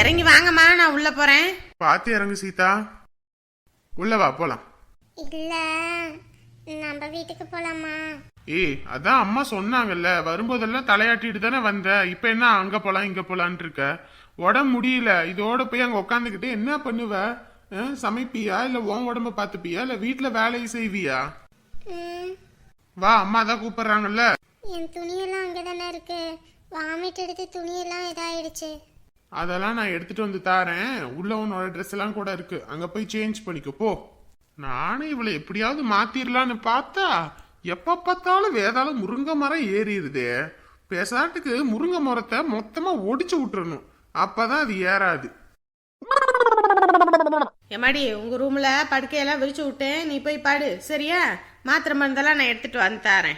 இறங்கி வாங்கம்மா நான் உள்ள போறேன். பார்த்து இறங்கு சீதா. உள்ள வா போலாம். இல்ல நம்ம வீட்டுக்கு போலாமா? ஏய் அதான் அம்மா சொன்னாங்கல்ல வரும்போதெல்லாம் தலையாட்டிட்டு தானே வந்த. இப்ப என்ன அங்க போலாம் இங்க போலான்ட்டு இருக்க? உடம்பு முடியல இதோட போய் அங்க உட்காந்துக்கிட்டு என்ன பண்ணுவ? சமைப்பியா? இல்ல உன் உடம்ப பாத்துப்பியா? இல்ல வீட்டுல வேலையை செய்வியா? வா அம்மா தான் கூப்பிடுறாங்கல்ல. என் துணியெல்லாம் அங்கதானே இருக்கு. வாமிட் எடுத்து துணியெல்லாம் இதாயிடுச்சு. அதெல்லாம் நான் எடுத்துட்டு வந்து தாரேன். உள்ள உன்னோட ட்ரெஸ் எல்லாம் கூட இருக்கு. அங்க போய் சேஞ்ச் பண்ணிக்கோ. போ. நானும் இவளை எப்படியாவது மாத்திரலான்னு பார்த்தா எப்ப பார்த்தாலும் வேதாள முருங்கை மரம் ஏறிடுதே. பேசாட்டுக்கு முருங்கை மரத்தை மொத்தமா ஒடிச்சு விட்டுறணும். அப்பதான் அது ஏறாது. எம்மாடி உங்க ரூம்ல படுக்கையெல்லாம் விரிச்சு விட்டேன். நீ போய் பாடு. சரியா? மாத்திரை மருந்தெல்லாம் நான் எடுத்துட்டு வந்து தரேன்.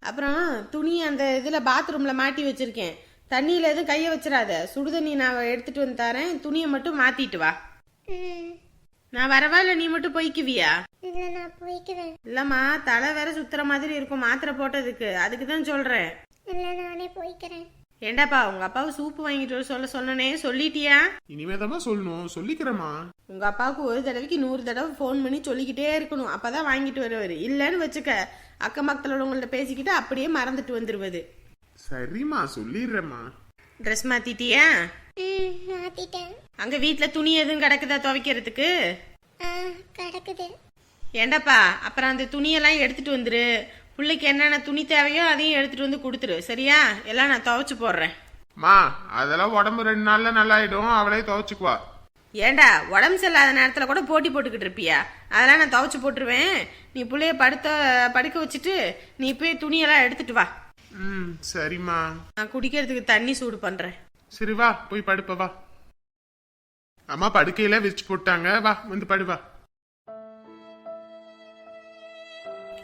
அப்புறம் துணி அந்த இதுல பாத்ரூம்ல மாட்டி வச்சிருக்கேன். தண்ணியில எதுவும் கைய வச்சிடாத. சுடுதண்ணி நான் எடுத்துட்டு வந்து தரேன். துணியை மட்டும் மாத்திட்டு வா. நான் வரவா இல்ல நீ மட்டும் போய்க்குவியா? இல்ல நான் போய்க்குவேன் இல்லம்மா தலை வேற சுத்துற மாதிரி இருக்கும் மாத்திரை போட்டதுக்கு. அதுக்கு தான் சொல்றேன். இல்ல நானே போய்க்கிறேன். ஏண்டாப்பா உங்க அப்பாவுக்கு சூப்பு வாங்கிட்டு வர சொல்ல சொன்னனே சொல்லிட்டியா? இனிமேதான் சொல்லணும். சொல்லிக்கிறேம்மா. உங்க அப்பாவுக்கு ஒரு தடவைக்கு நூறு தடவை ஃபோன் பண்ணி சொல்லிக்கிட்டே இருக்கணும். அப்பதான் வாங்கிட்டு வருவாரு. இல்லைன்னு வச்சுக்க அக்கம் பக்கத்துல உங்கள்ட்ட பேசிக்கிட்டு அப்படியே மறந்துட்டு வந்துருவது. சரிம்மா சொல்லிடுறேம்மா ட்ரெஸ் மாத்திட்டியா ம், மாத்திட்டேன் அங்க வீட்ல துணி எதுவும் கிடக்குதா துவைக்கிறதுக்கு கிடக்குது ஏண்டாப்பா அப்புறம் அந்த துணியெல்லாம் எடுத்துட்டு வந்துரு பிள்ளைக்கு என்னென்ன துணி தேவையோ அதையும் எடுத்துட்டு வந்து கொடுத்துரு சரியா எல்லாம் நான் துவைச்சு போடுறேன் மா அதெல்லாம் உடம்பு ரெண்டு நாள்ல நல்லாயிடும் அவளே துவைச்சுக்குவா ஏண்டா உடம்பு சரியில்லாத நேரத்துல கூட போட்டி போட்டுக்கிட்டு இருப்பியா அதெல்லாம் நான் துவைச்சு போட்டுருவேன் நீ புள்ளைய படுத்த படுக்க வச்சுட்டு நீ போய் துணியெல்லாம் எடுத்துட்டு வா ம். சரிம்மா. நான் குடிக்கிறதுக்கு தண்ணி சூடு பண்றேன். சரி வா போய் படுப்ப வா. அம்மா படுக்கையில விரிச்சு போட்டாங்க. வா வந்து படு வா.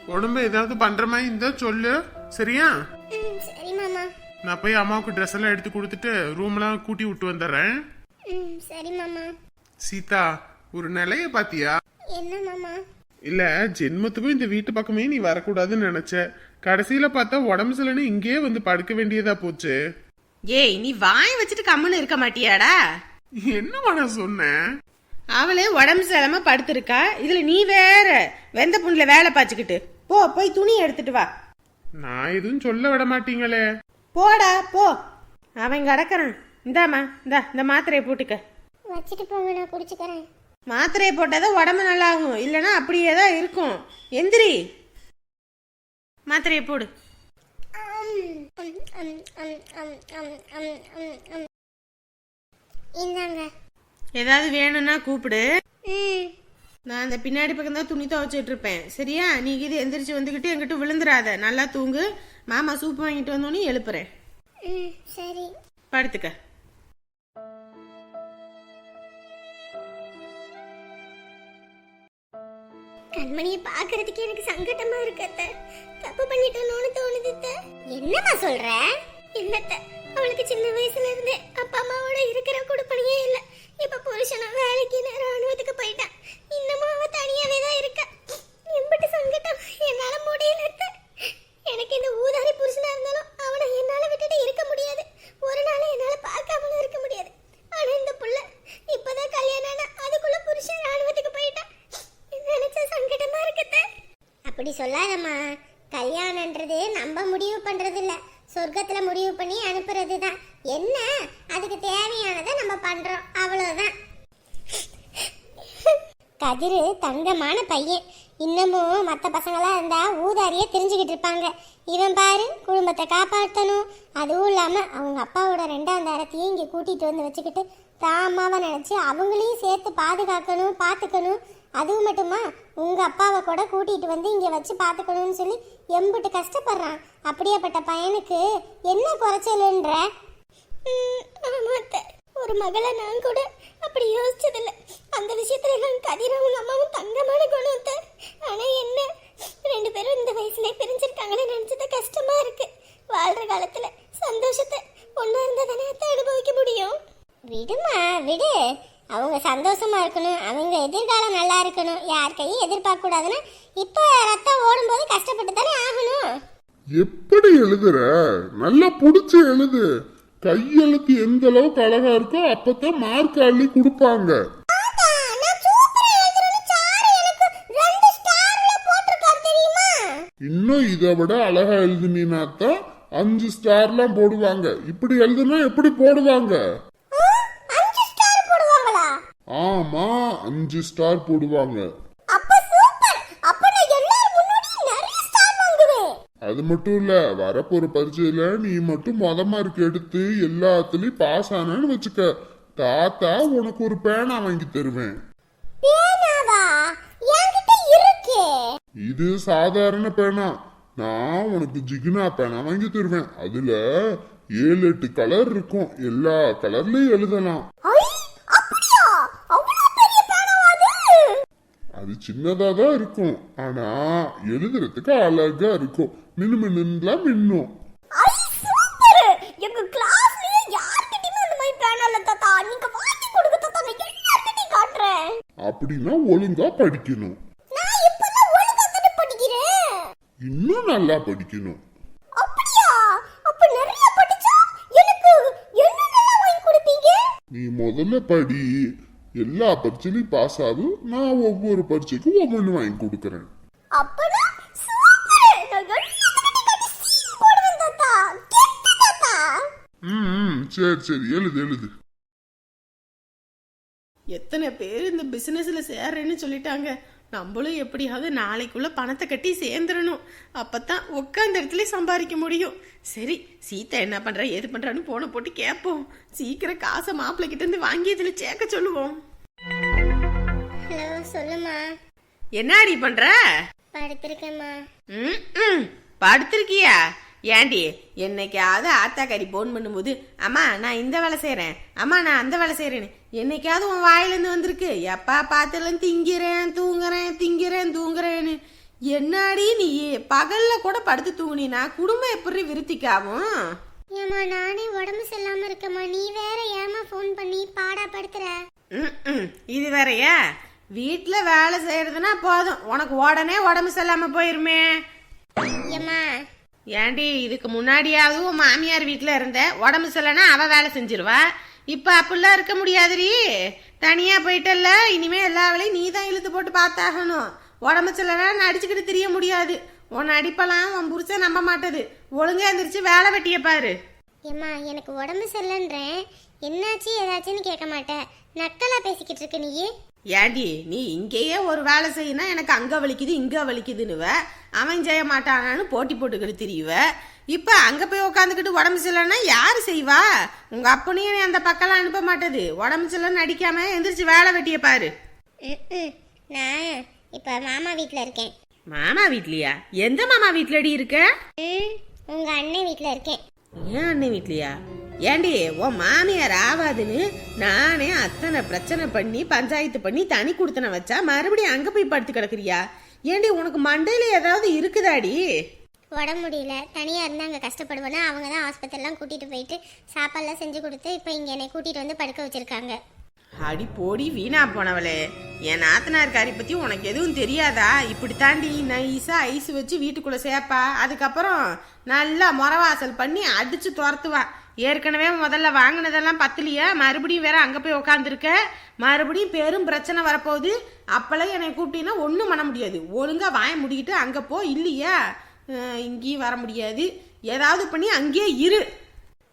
உடம்பு ஏதாவது பண்ற மாதிரி இருந்தா சொல்லு. சரியா? ம் சரி மாமா. நான் போய் அம்மாவுக்கு ட்ரெஸ் எல்லாம் எடுத்து கொடுத்துட்டு ரூம்லாம் கூட்டி விட்டு வந்துடுறேன். ம் சரி மாமா. சீதா ஒரு நிலைய பாத்தியா? என்ன மாமா? இல்ல ஜென்மத்துக்கும் இந்த வீட்டு பக்கமே நீ வரக்கூடாதுன்னு நினைச்ச. கடைசியில பார்த்தா உடம்பு சரியில்லைன்னு இங்கேயே வந்து படுக்க வேண்டியதா போச்சு. ஏய் நீ வாய் வச்சுட்டு கம்முன்னு இருக்க மாட்டியாடா? என்னமா நான் சொன்னேன் அவளே உடம்பு சரியில்லாம படுத்திருக்கா. இதுல நீ வேற. வெந்த புண்ணுல வேலை பாய்ச்சிக்கிட்டு போ போய் துணி எடுத்துட்டு வா. நான் எதுவும் சொல்ல விட மாட்டீங்களே. போடா போ. அவன் கிடக்குறான். இந்தாம்மா இந்தா இந்த மாத்திரையை போட்டுக்க. வச்சுட்டு போங்க நான் குடிச்சுக்கிறேன். மாத்திரையை போட்டாதான் உடம்பு நல்லாகும். இல்லைன்னா அப்படியே தான் இருக்கும். எந்திரி. மாத்திரையை போடு. ஏதாவது வேணும்னா கூப்பிடு. நான் அந்த பின்னாடி பக்கம் தான் துணி துவைச்சிட்டு இருப்பேன் சரியா? நீ இது எந்திரிச்சு வந்துக்கிட்டு எங்கிட்ட விழுந்துடாத நல்லா தூங்கு. மாமா சூப் வாங்கிட்டு வந்தோன்னே எழுப்புறேன். சரி. படுத்துக்க. கண்மணியை பாக்குறதுக்கு எனக்கு சங்கட்டமா இருக்கு தப்பு பண்ணிட்டோம்னு தோணுது என்னம்மா சொல்ற? இல்லத்த அவளுக்கு சின்ன வயசுல இருந்தே அப்பா அம்மாவோட இருக்கிற கொடுப்பனையே இல்ல. இப்ப புருஷனும் வேலைக்கு ராணுவத்துக்கு போயிட்டான். இன்னமும் அவ தனியாவே தான் இருக்கா. எம்பிட்டு சங்கட்டம் என்னால முடியல அத்தை எனக்கு இந்த ஊதாரி புருஷனா இருந்தாலும் அவனை என்னால விட்டுட்டு இருக்க முடியாது ஒரு நாள் என்னால பார்க்காமலும் இருக்க முடியாது ஆனா இந்த புள்ள இப்பதான் கல்யாணம் ஆனா அதுக்குள்ள புருஷன் ராணுவத்துக்கு போயிட்டான் நினைச்ச சங்கடமா இருக்கத்த அப்படி சொல்லாதம்மா. கல்யாணன்றது நம்ம முடிவு பண்ணுறது இல்லை சொர்க்கத்தில் முடிவு பண்ணி அனுப்புறது தான் என்ன? அதுக்கு தேவையானதை நம்ம பண்ணுறோம் அவ்வளோதான் கதிர் தங்கமான பையன். இன்னமும் மற்ற பசங்களாக இருந்தால் ஊதாரியே தெரிஞ்சுக்கிட்டு இருப்பாங்க. இவன் பாரு குடும்பத்தை காப்பாற்றணும் அதுவும் இல்லாமல் அவங்க அப்பாவோட ரெண்டாம் தரத்தையும் இங்கே கூட்டிகிட்டு வந்து வச்சுக்கிட்டு தாமாவை நினச்சி அவங்களையும் சேர்த்து பாதுகாக்கணும் பார்த்துக்கணும் அதுவும் மட்டுமா உங்கள் அப்பாவை கூட கூட்டிகிட்டு வந்து இங்கே வச்சு பார்த்துக்கணும்னு சொல்லி எம்பிட்டு கஷ்டப்படுறான். அப்படியேப்பட்ட பையனுக்கு என்ன குறைச்சலுன்ற? ஒரு மகளை நான் கூட அப்படி யோசிச்சதில்லை. அந்த விஷயத்துல நான் கதிரவும் அம்மாவும் தங்கமான குணத்தை ஆனால் என்ன ரெண்டு பேரும் இந்த வயசுல பிரிஞ்சிருக்காங்கன்னு நினைச்சது கஷ்டமா இருக்கு. வாழ்ற காலத்துல சந்தோஷத்தை ஒன்னா இருந்தா தானே அத்தை அனுபவிக்க முடியும். விடுமா விடு. அவங்க சந்தோஷமா இருக்கணும் அவங்க எதிர்காலம் நல்லா இருக்கணும். யார் கையும் எதிர்பார்க்க கூடாதுன்னா இப்போ ரத்தம் ஓடும்போது கஷ்டப்பட்டு தானே ஆகணும். எப்படி எழுதுற? நல்லா புடிச்சு எழுது. கையெழுத்து எந்த அளவுக்கு அழகா இருக்கோ அப்பதான் மார்க் அள்ளி கொடுப்பாங்க. இன்னும் இதை விட அழகா எழுதுனீனாத்தான் அஞ்சு ஸ்டார்லாம் போடுவாங்க. இப்படி எழுதுனா எப்படி போடுவாங்க? ஆமா அஞ்சு ஸ்டார் போடுவாங்க. அது மட்டும் இல்ல வரப்போற பரீட்சையில நீ மட்டும் மொத மார்க் எடுத்து எல்லாத்துலயும் பாஸ் ஆனன்னு வச்சுக்க. தாத்தா உனக்கு ஒரு பேனா வாங்கி தருவேன் பேனாவா என்கிட்ட இருக்கே இது சாதாரண பேனா. நான் உனக்கு ஜிகினா பேனா வாங்கி தருவேன். அதுல ஏழு எட்டு கலர் இருக்கும். எல்லா கலர்லயும் எழுதலாம். அது? சின்னதா தான் இருக்கும். ஆனா எழுதுறதுக்கு அழகா இருக்கும். மின்னு மின்னுலாம் மின்னும். ஐ சூப்பர்! எங்க கிளாஸ்லயே யார்கிட்டயுமே அந்த மாதிரி பேனா இல்ல தாத்தா நீங்க வாங்கி கொடுங்க தாத்தா நான் எல்லார்கிட்டயும் காட்டுறேன் அப்படின்னா ஒழுங்கா படிக்கணும் நான் இப்பதான் ஒழுங்கா தானே படிக்கிறேன் இன்னும் நல்லா படிக்கணும். அப்படியா? அப்ப நிறைய படிச்சா எனக்கு என்னென்னலாம் வாங்கி கொடுப்பீங்க? நீ முதல்ல படி. எல்லா பரீட்சையிலையும் பாஸ் ஆகும் நான் ஒவ்வொரு பரீட்சைக்கும் ஒவ்வொன்று வாங்கி கொடுக்குறேன். ம், சரி சரி. எழுது எழுது. எத்தனை பேர் இந்த பிசினஸ்ல சேர்றேன்னு சொல்லிட்டாங்க. நம்மளும் எப்படியாவது நாளைக்குள்ள பணத்தை கட்டி சேர்ந்துடணும். அப்பதான் உட்காந்த இடத்துல சம்பாதிக்க முடியும். சரி சீதா என்ன பண்றா ஏது பண்றான்னு போன போட்டு கேட்போம் சீக்கிரம் காசை மாப்பிள்ளை கிட்ட இருந்து வாங்கி இதுல சேர்க்க சொல்லுவோம். ஹலோ சொல்லுமா என்னடி பண்ற? படுத்திருக்கேம்மா. ம், ம், படுத்திருக்கியா? ஏண்டி என்னைக்காவது ஆத்தாக்காரி போன் பண்ணும்போது அம்மா நான் இந்த வேலை செய்றேன். அம்மா நான் அந்த வேலை செய்றேன்னு. என்னைக்காவது உன் வாயிலேருந்து வந்திருக்கு எப்பா பார்த்துலாம் திங்கிறேன் தூங்குறேன் திங்கிறேன் தூங்குறேன்னு. என்னாடி நீ? பகல்ல கூட படுத்து தூங்குனீனா குடும்பம் எப்படி விருத்திக்காவும்? ஏம்மா நானே உடம்பு சரியில்லாம இருக்கேம்மா. நீ வேற ஏமா ஃபோன் பண்ணி பாடா படுத்துற? இது வேறயா? வீட்டில் வேலை செய்யறதுனா போதும். உனக்கு உடனே உடம்பு சரியில்லாம போயிருமே. ஏம்மா ஏண்டி இதுக்கு முன்னாடியாவது உன் மாமியார் வீட்டில் இருந்த உடம்பு சரியில்லைன்னா அவ வேலை செஞ்சிருவா. இப்போ அப்படிலாம் இருக்க முடியாதுடி. தனியாக போயிட்டல்ல இனிமேல் எல்லா வேலையும் நீ தான் இழுத்து போட்டு பார்த்தாகணும். உடம்பு சரியில்லைன்னா நடிச்சுக்கிட்டு தெரிய முடியாது. உன் அடிப்பெல்லாம் உன் புருஷன் நம்ப மாட்டது. ஒழுங்கா எந்திரிச்சு வேலை வெட்டிய பாரு. ஏம்மா எனக்கு உடம்பு சரியில்லைன்றேன். என்னாச்சு ஏதாச்சுன்னு கேட்க மாட்டேன். நக்கலா பேசிக்கிட்டு இருக்க நீ ஏண்டி நீ இங்கேயே ஒரு வேலை செய்யணும் எனக்கு அங்க வலிக்குது இங்க வலிக்குதுன்னுவ. அவன் செய்ய மாட்டானான்னு போட்டி போட்டுக்கிட்டு திரியுவ. இப்ப அங்க போய் உட்காந்துக்கிட்டு உடம்பு சரியில்லைன்னா யாரு செய்வா? உங்க அப்பனையும் அந்த பக்கம்லாம் அனுப்ப மாட்டது. உடம்பு சரியில்லைன்னு நடிக்காம எந்திரிச்சு வேலை வெட்டிய பாரு. நான் இப்போ மாமா வீட்டில் இருக்கேன். மாமா வீட்லயா? எந்த மாமா வீட்லடி இருக்க? ம் உங்க அண்ணன் வீட்டில் இருக்கேன். ஏன் அண்ணன் வீட்லயா? ஏண்டி உன் மாமியார் ஆவாதுன்னு நானே அத்தனை பிரச்சனை பண்ணி பஞ்சாயத்து பண்ணி தனி கொடுத்தன வச்சா மறுபடியும் அங்க போய் படுத்து கிடக்குறியா? ஏண்டி உனக்கு மண்டையில ஏதாவது இருக்குதாடி? உடம்பு முடியல. தனியாக இருந்து அங்கே கஷ்டப்படுவேன்னா அவங்க தான் ஆஸ்பத்திரிலாம் கூட்டிகிட்டு போயிட்டு சாப்பாடுலாம் செஞ்சு கொடுத்து இப்போ இங்கே என்னை கூட்டிகிட்டு வந்து படுக்க வச்சுருக்காங்க. அடி போடி வீணா போனவளே. என் நாத்தனார் காரி பத்தி உனக்கு எதுவும் தெரியாதா? இப்படி தாண்டி நைஸா ஐஸ் வச்சு வீட்டுக்குள்ள சேர்ப்பா அதுக்கப்புறம் நல்லா முறவாசல் பண்ணி அடிச்சு துரத்துவா. ஏற்கனவே முதல்ல வாங்கினதெல்லாம் பத்தலையா. மறுபடியும் வேற அங்க போய் உக்காந்துருக்க. மறுபடியும் பெரும் பிரச்சனை வரப்போகுது. அப்பெல்லாம் என்னை கூப்பிட்டீங்கன்னா ஒன்றும் பண்ண முடியாது. ஒழுங்கா வாய முடிக்கிட்டு அங்க போ இல்லையா? இங்கேயும் வர முடியாது. ஏதாவது பண்ணி அங்கேயே இரு.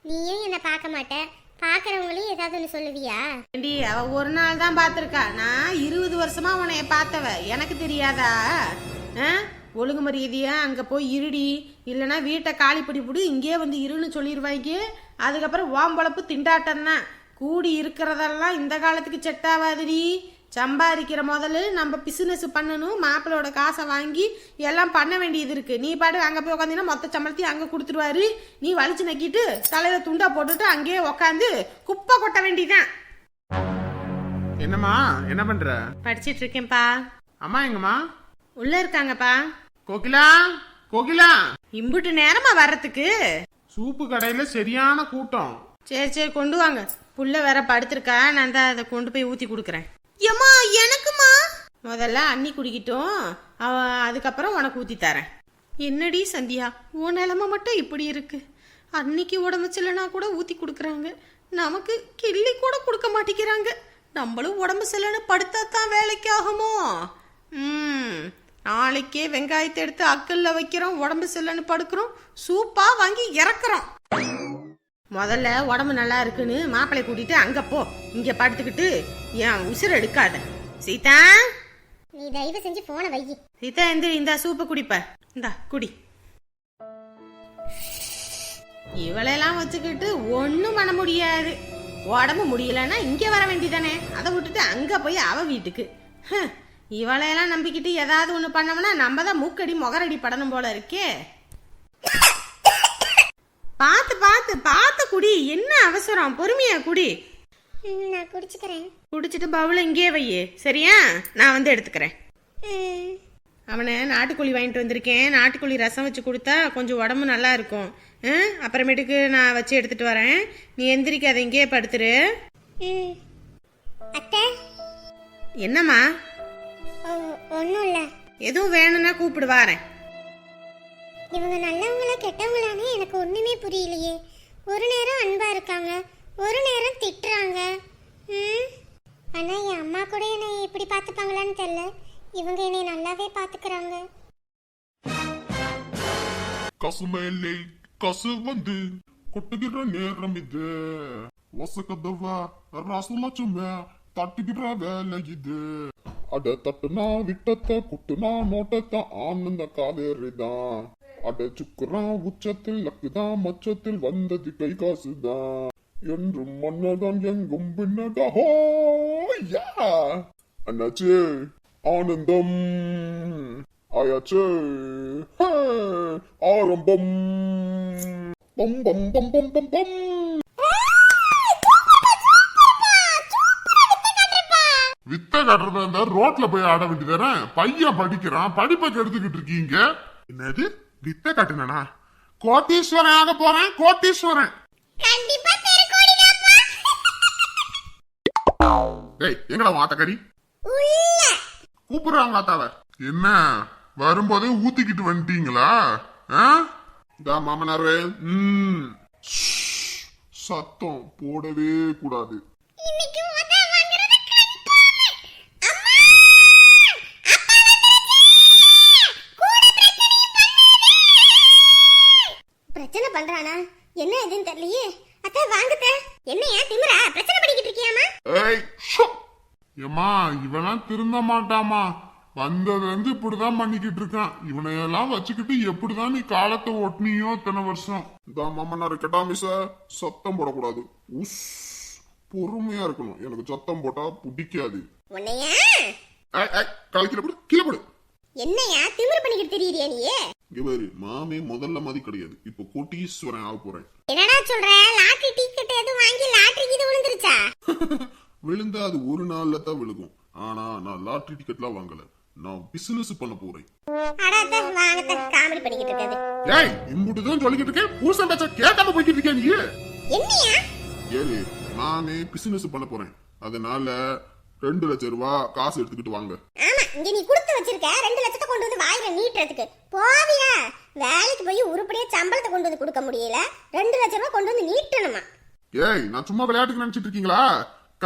நீயும் என்னை பார்க்க மாட்டேன் பாக்குறவங்களையும் ஏதாவது ஒன்று சொல்லுவியா? ஏண்டி அவ ஒரு நாள் தான் பார்த்துருக்கா நான் இருபது வருஷமா உன்னைய பார்த்தவ. எனக்கு தெரியாதா? ஆ? ஒழுங்கு மரியாதையா அங்க போய் இருடி. இல்லைன்னா வீட்டை காலி பிடி. இங்கேயே வந்து இருன்னு சொல்லிடுவாங்க அதுக்கப்புறம் ஓம்பளப்பு திண்டாட்டம் தான் கூடி இருக்கிறதெல்லாம் இந்த காலத்துக்கு செட் ஆகாதுடி சம்பாதிக்கிற முதல்ல நம்ம பிசினஸ் பண்ணணும் மாப்பிளோட காசை வாங்கி எல்லாம் பண்ண வேண்டியது இருக்கு. நீ பாட்டு அங்க போய் உட்காந்தீங்கன்னா மொத்த சம்பளத்தையும் அங்க கொடுத்துருவாரு. நீ வலிச்சு நக்கிட்டு தலையில துண்டா போட்டுட்டு அங்கேயே உக்காந்து குப்பை கொட்ட வேண்டியதான் என்னம்மா? என்ன பண்ற? படிச்சிட்டு இருக்கேன்ப்பா அம்மா எங்கம்மா? உள்ள இருக்காங்கப்பா. கோகிலா? கோகிலா? இம்புட்டு நேரமா வர்றதுக்கு. சூப்பு கடையில சரியான கூட்டம். சரி சரி கொண்டு வாங்க. புள்ள வேற படுத்திருக்கா. நான் தான் அதை கொண்டு போய் ஊத்தி கொடுக்குறேன். ஏமா எனக்குமா? முதல்ல அண்ணி குடிக்கிட்டோம். அவ அதுக்கப்புறம் உனக்கு ஊத்தி தரேன். என்னடி சந்தியா உன் நிலமை மட்டும் இப்படி இருக்கு. அன்னைக்கு உடம்பு சரியில்லைனா கூட ஊற்றி கொடுக்குறாங்க. நமக்கு கிள்ளி கூட கொடுக்க மாட்டேங்கிறாங்க. நம்மளும் உடம்பு சரியில்லைன்னு படுத்தா தான் வேலைக்கு ஆகுமோ? ம் நாளைக்கே வெங்காயத்தை எடுத்து அக்கல்ல வைக்கிறோம் உடம்பு சில்லன்னு படுக்கிறோம் சூப்பாக வாங்கி இறக்குறோம். முதல்ல உடம்பு நல்லா இருக்குன்னு மாப்பிள்ளை கூட்டிட்டு அங்க போ. இங்க படுத்துக்கிட்டு என் உசுர் எடுக்காத. சீதா? நீ தயவு செஞ்சு போனை வை. சீதா எந்திரி இந்த சூப்பை குடிப்ப. இந்தா குடி. இவளெல்லாம் வச்சுக்கிட்டு ஒன்றும் பண்ண முடியாது. உடம்பு முடியலன்னா இங்கே வர வேண்டியதானே? அதை விட்டுட்டு அங்கே போய் அவ வீட்டுக்கு. இவளையெல்லாம் நம்பிக்கிட்டு ஏதாவது ஒன்று பண்ணோம்னா நம்ம தான் மூக்கடி முகரடி படணும் போல இருக்கே. பார்த்து பார்த்து பார்த்து குடி. என்ன அவசரம்? பொறுமையா குடி. ம், நான் குடிச்சுக்கிறேன். குடிச்சிட்டு பவுல இங்கேயே வையே. சரியா? நான் வந்து எடுத்துக்கிறேன். ம், அவனை நாட்டுக்கோழி வாங்கிட்டு வந்திருக்கேன். நாட்டுக்கோழி ரசம் வச்சு கொடுத்தா கொஞ்சம் உடம்பு நல்லா இருக்கும். ஆ? அப்புறமேட்டுக்கு நான் வச்சு எடுத்துட்டு வரேன். நீ எந்திரிக்காத இங்கேயே படுத்துரு. ம். அத்தை? என்னம்மா? ஒன்றும் இல்லை. எதுவும் வேணும்னா கூப்பிடு வாரேன். இவங்க நல்லவங்களா கெட்டவங்களானே எனக்கு ஒன்றுமே புரியலையே. ஒரு நேரம் அன்பாக இருக்காங்க ஒரு நேரம் திட்டுறாங்க. ம்? ஆனால் என் அம்மா கூட என்னை இப்படி பார்த்துப்பாங்களான்னு தெரில இவங்க என்னை நல்லாவே பார்த்துக்கிறாங்க. கசுமேலே கசு வந்து கொட்டுகிற நேரம் இது. வசக்கதவா சும்மா தட்டுகிற வேலை இது. அட தட்டுனா விட்டத்த குட்டுனா நோட்டத்த ஆனந்த காவேரிதான். அட சுக்குறான் உச்சத்தில் லக்குதான் மச்சத்தில் வந்தது கை காசுதான் என்றும் மன்னதான் எங்கும் பின்னதா? ஹோ அண்ணாச்சு ஆனந்தம். ஆயாச்சு ஆரம்பம். பம் பம் பம் பம் பம் பம். வித்த கட்டுறதா இருந்தா ரோட்ல போய் ஆட வேண்டியதானே பையன் படிக்கிறான் படிப்பை கெடுத்துக்கிட்டு இருக்கீங்க. என்னது? வித்த கட்டுனா கோட்டீஸ்வரன். ஆக போறேன் கோட்டீஸ்வரன் டேய் எங்கடா மாத்தக்கறி உள்ள. கூப்பிடுறாங்களா தாவ என்ன வரும்போதே ஊத்திக்கிட்டு வந்துட்டீங்களா? மாமனாரே. ம். சத்தம் போடவே கூடாது. பண்றானா என்ன எதுன்னு தெரியலையே. அத்தை வாங்குத்த என்னையா திமிரா? பிரச்சனை பண்ணிக்கிட்டு இருக்கியாமா ஏய் ஏமா இவெல்லாம் திருந்த மாட்டாமா வந்ததுல இருந்து இப்படிதான் பண்ணிக்கிட்டு இருக்கான். இவனையெல்லாம் வச்சுக்கிட்டு எப்படிதான் நீ காலத்தை ஒட்டினியோ இத்தனை வருஷம்? இந்த மாமனார் கெட்டாமிச சத்தம் போடக்கூடாது. உஸ். பொறுமையா இருக்கணும். எனக்கு சத்தம் போட்டா பிடிக்காது. கீழே போடு. என்னையா திமிரு பண்ணிக்கிட்டு தெரியறியா நீ இங்க பாரு மாமே முதல்ல மாதிரி கிடையாது. இப்ப கோட்டீஸ்வரன் ஆக போறேன் என்னடா சொல்ற? லாட்டரி டிக்கெட் எதுவும் வாங்கி லாட்டரிக்கு இது விழுந்துருச்சா? விழுந்தா அது ஒரு நாள்ல தான் விழுகும். ஆனா நான் லாட்டரி டிக்கெட்லாம் வாங்கல. நான் பிசினஸ் பண்ண போறேன். அடாத்த வாங்கத்த காமெடி பண்ணிக்கிட்டு இருக்காது. ஏய் இம்புட்டு தான் சொல்லிக்கிட்டு இருக்கேன். புருஷன் பேச்ச கேட்காம போய்கிட்டு இருக்கேன் நீ. என்னையா? நானே பிசினஸ் பண்ண போறேன். அதனால ரெண்டு லட்சம் ரூபாய் காசு எடுத்துக்கிட்டு வாங்க. ஆமா இங்க நீ கொடுத்து வச்சிருக்க ரெண்டு லட்சத்தை கொண்டு வந்து வாயில நீட்டுறதுக்கு. போவியா? வேலைக்கு போய் உருப்படியா சம்பளத்தை கொண்டு வந்து கொடுக்க முடியல. ரெண்டு லட்சம் ரூபாய் கொண்டு வந்து நீட்டணுமா? ஏய் நான் சும்மா விளையாட்டுக்கு நினைச்சிட்டு இருக்கீங்களா?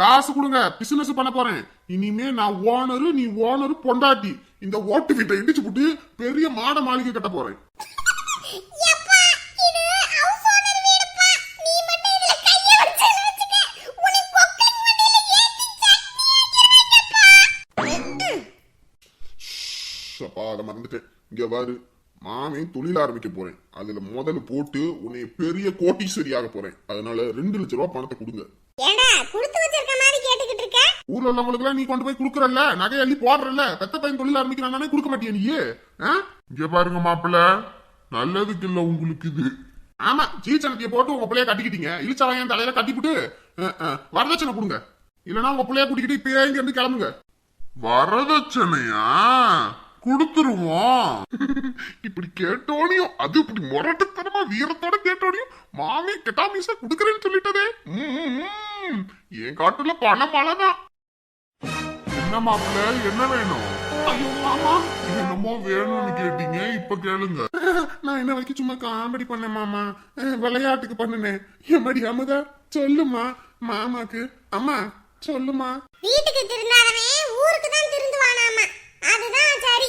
காசு கொடுங்க பிசினஸ் பண்ண போறேன். இனிமே நான் ஓனரு நீ ஓனரு பொண்டாட்டி. இந்த ஓட்டு வீட்டை இடிச்சு புட்டு பெரிய மாட மாளிகை கட்ட போறேன். அப்பா அதை மறந்துட்டேன். இங்க பாரு மாமே தொழில் ஆரம்பிக்க போறேன். அதுல முதல்ல போட்டு உன்னை பெரிய கோட்டீஸ்வரி ஆக போறேன். அதனால ரெண்டு லட்சம் ரூபாய் பணத்தை கொடுங்க. ஊர்ல உள்ளவங்களுக்கு நீ கொண்டு போய் குடுக்கறல்ல? நகை அள்ளி போடுறல்ல? பெத்த பையன் தொழில் ஆரம்பிக்கிறானே கொடுக்க மாட்டியா நீ? இங்க பாருங்க மாப்பிள்ள நல்லதுக்கு இல்ல உங்களுக்கு இது. ஆமா சீச்சனத்தைய போட்டு உங்க பிள்ளைய கட்டிக்கிட்டீங்க. இழிச்சவன் தலையில கட்டிவிட்டு வரதட்சணை கொடுங்க. இல்லனா உங்க பிள்ளைய கூட்டிக்கிட்டு இப்பயே இங்க இருந்து கிளம்புங்க. வரதட்சணையா? கொடுத்துருவோம் இப்படி கேட்டோனியும் அது இப்படி முரட்டுத்தனமா வீரத்தோட கேட்டோனியும் மாமி கெட்டாமீசா குடுக்கறேன்னு சொல்லிட்டதே. என் காட்டுல பணம் மழைதான் என்ன மாப்பிள்ள என்ன வேணும்? ஐயோ மாமா. என்னமோ வேணும்னு கேட்டீங்க இப்ப கேளுங்க. நான் என்ன வரைக்கும் சும்மா காமெடி பண்ணேன் மாமா. விளையாட்டுக்கு பண்ணுனேன். எம்மடி அமுதா சொல்லுமா. மாமாக்கு அம்மா சொல்லுமா. வீட்டுக்கு திருந்தாதவன் ஊருக்கு தான் திருந்துவானாமா அதுதான் சரி